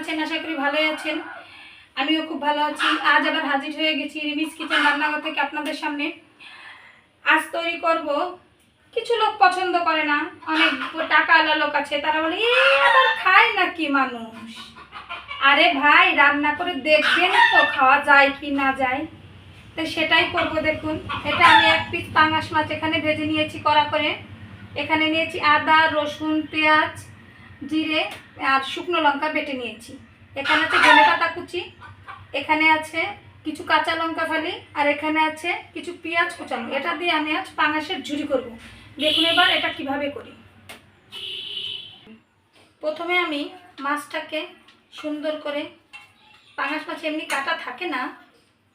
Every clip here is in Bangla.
আছেন, আশা করি ভালোই আছেন। আমিও খুব ভালো আছি। আজ আবার হাজির হয়ে গেছি রিমিস কিচেন রান্নাঘর থেকে আপনাদের সামনে। আজ তৈরি করব, কিছু লোক পছন্দ করে না, অনেক টাকা আলা লোক আছে, তারা বলে, এ, আবার খায় নাকি মানুষ? আরে ভাই, রান্না করে দেখবেন তো, খাওয়া যায় কি না যায়। তো সেটাই করব দেখুন। এটা আমি এক পিস পাঙাশ মাছ এখানে ভেজে নিয়েছি কড়া করে। এখানে নিয়েছি আদা, রসুন, পেঁয়াজ জিরে আর শুকনো লঙ্কা বেটে নিয়েছি। এখানে আছে ধনে পাতা কুচি, এখানে আছে কিছু কাঁচা লঙ্কা ফালি, আর এখানে আছে কিছু পেঁয়াজ কুচানো। এটা দিয়ে আমি আজ পাঙাশের ঝুড়ি করব। দেখুন এবার এটা কীভাবে করি। প্রথমে আমি মাছটাকে সুন্দর করে, পাঙাশ মাছ এমনি কাটা থাকে না,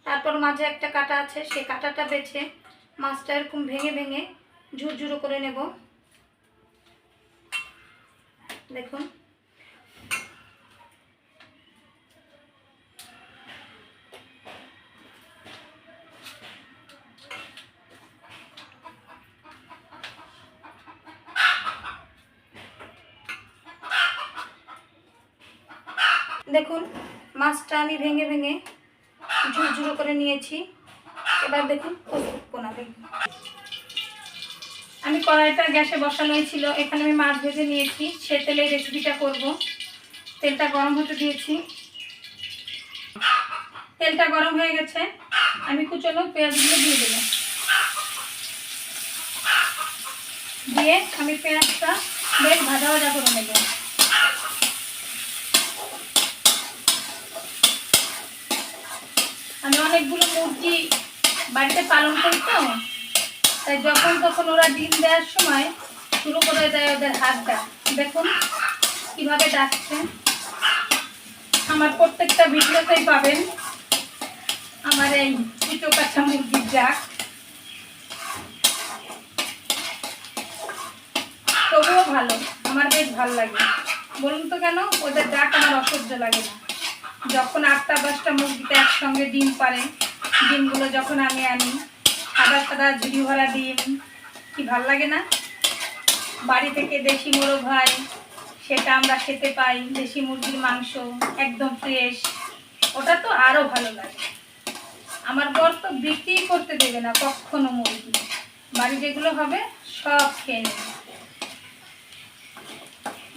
তারপর মাঝে একটা কাটা আছে, সেই কাটাটা বেছে মাছটা এরকম ভেঙে ভেঙে ঝুরঝুরো করে নেব। দেখুন। দেখুন মাছটা আমি ভেঙে ভেঙে ঝুরঝুরো করে নিয়েছি। এবার দেখুন পোনা দেখুন কড়াইটা গ্যাসে বসানো ছিল এখানে আমি মাছ ভেজে নিয়েছি। সে তেলে রেসিপিটা করব। তেলটা গরম হতে দিয়েছি। তেলটা গরম হয়ে গেছে। আমি কুচনো পেঁয়াজগুলো দিয়ে দেবো। দিয়ে আমি পেঁয়াজটা বেশ ভাজা ভাজা করে নেব। আমি অনেকগুলো মুরগি বাড়িতে পালন করি তো। তাই যখন তখন ওরা ডিম দেওয়ার সময় শুরু করে দেয় ওদের হাতটা। দেখুন কীভাবে ডাকছে। আমার প্রত্যেকটা ভিডিওতেই পাবেন আমার এই কুচো কাঁচা মুরগির ডাক। তবুও ভালো, আমার বেশ ভালো লাগে। বলুন তো কেন, ওদের ডাক আমার অসহ্য লাগে না। যখন আটটা দশটা মুরগিতে একসঙ্গে ডিম পারে, ডিমগুলো যখন আমি আনি সাদা সাদা ঝুড়ি ভরা ডিম, কি ভালো লাগে না? বাড়ি থেকে দেশি মোরগ হয়, সেটা আমরা খেতে পাই, দেশি মুরগির মাংস, একদম ফ্রেশ ওটা তো আরও ভালো লাগে। আমার বর তো বিক্রি করতে দেবে না কখনো মুরগি। বাড়ি যেগুলো হবে, সব খেয়ে নেবে।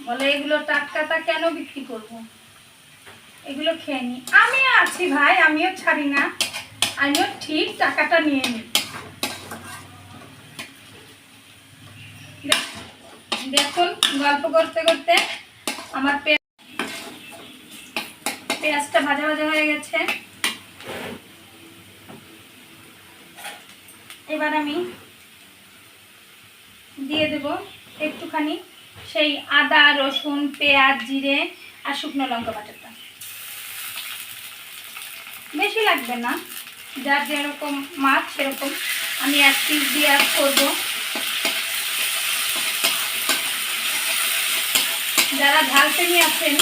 বলে, এগুলো টাটকাটা কেন বিক্রি করব। এগুলো খেয়ে নি। আমি আছি ভাই, আমিও ছাড়ি না। আমিও ঠিক টাকাটা নিয়ে নিই। দেখুন, গল্প করতে করতে আমার পেঁয়াজটা ভাজা ভাজা হয়ে গেছে। এবার আমি দিয়ে দেব একটুখানি সেই আদা, রসুন, পেঁয়াজ, জিরে আর শুকনো লঙ্কা বাটাটা। বেশি লাগবে না, যার যেরকম মাছ, সেরকম আমি এক পিস দিয়ে করব। যারা ঝাল প্রেমী আছেন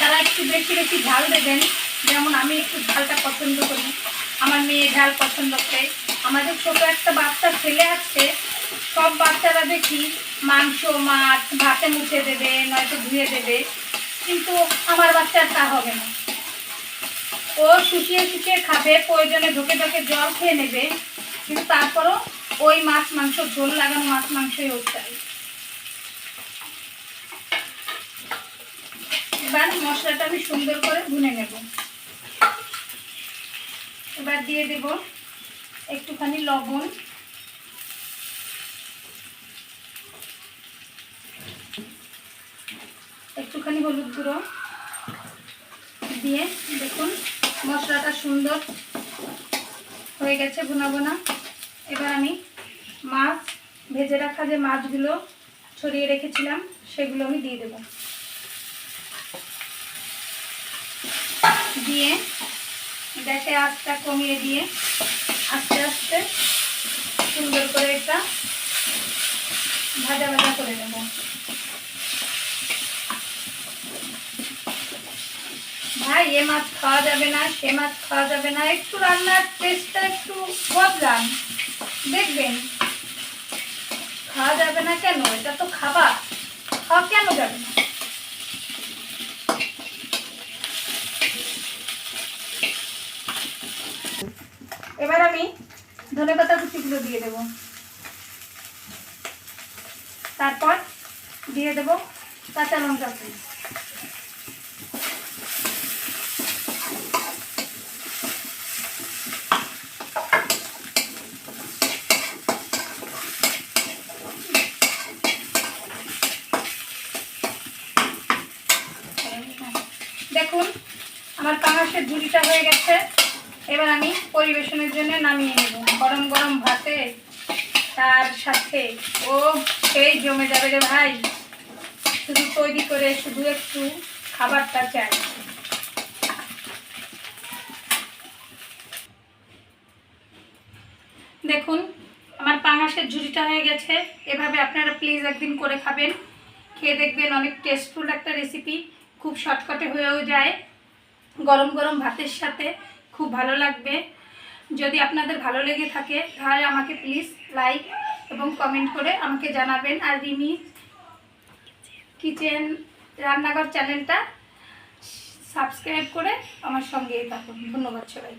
তারা একটু বেশি বেশি ঝাল দেবেন। যেমন আমি একটু ঝালটা পছন্দ করি। আমার মেয়ে ঝাল পছন্দ করে। আমাদের ছোট একটা বাচ্চা ছেলে আছে। সব বাচ্চারা দেখি মাংস, মাছ ভাতে মুছে দেবে, নয়তো ধুয়ে দেবে। কিন্তু আমার বাচ্চার তা হবে না। ও শুকিয়ে শুকিয়ে খাবে, প্রয়োজনে ঢোকে ঢোকে জল খেয়ে নেবে। কিন্তু তারপরও ওই মাছ মাংস, ঝোল লাগানো মাছ মাংসই ওর চাই। এবার মশলাটা আমি সুন্দর করে ভুনে নেব। এবার দিয়ে দেব একটুখানি লবণ। একটুখানি হলুদ গুঁড়ো। দিয়ে দেখুন মশলাটা সুন্দর হয়ে গেছে ভুনা ভুনা। এবার আমি মাছ, ভেজে রাখা যে মাছগুলো ছড়িয়ে রেখেছিলাম, সেগুলো আমি দিয়ে দেবো। দিয়ে গ্যাসে আঁচটা কমিয়ে দিয়ে আস্তে আস্তে সুন্দর করে একটা ভাজা ভাজা করে নেব। ভাই, এ মাছ খাওয়া যাবে না, সে মাছ খাওয়া যাবে না। একটু রান্নার টেস্টটা একটু বদলান। দেখবেন। খাওয়া যাবে না কেন? এটা তো খাবার। খাওয়া কেন যাবে না? এবার আমি ধনে পাতা কুচিগুলো দিয়ে দেব। তারপর দিয়ে দেব কাঁচা লঙ্কা কুচি দেখুন, আমার পাঙাশের ঝুড়িটা হয়ে গেছে। এবার আমি পরিবেশনের জন্য নামিয়ে নেব। গরম গরম ভাতে তার সাথে ও সেই জমে যাবে রে ভাই। শুধু তৈরি করে শুধু একটু খাবারটা চাই। দেখুন, আমার পাঙাশের ঝুড়িটা হয়ে গেছে। এভাবে আপনারা প্লিজ একদিন করে খাবেন। খেয়ে দেখবেন অনেক টেস্টফুল একটা রেসিপি খুব শর্টকাটে হয়েও যায়। গরম গরম ভাতের সাথে খুব ভালো লাগবে। যদি আপনাদের ভালো লেগে থাকে, তাহলে আমাকে প্লিজ লাইক এবং কমেন্ট করে আমাকে জানাবেন। আর রিমি কিচেন রান্নাঘর চ্যানেলটা সাবস্ক্রাইব করে আমার সঙ্গেই থাকুন। ধন্যবাদ সবাই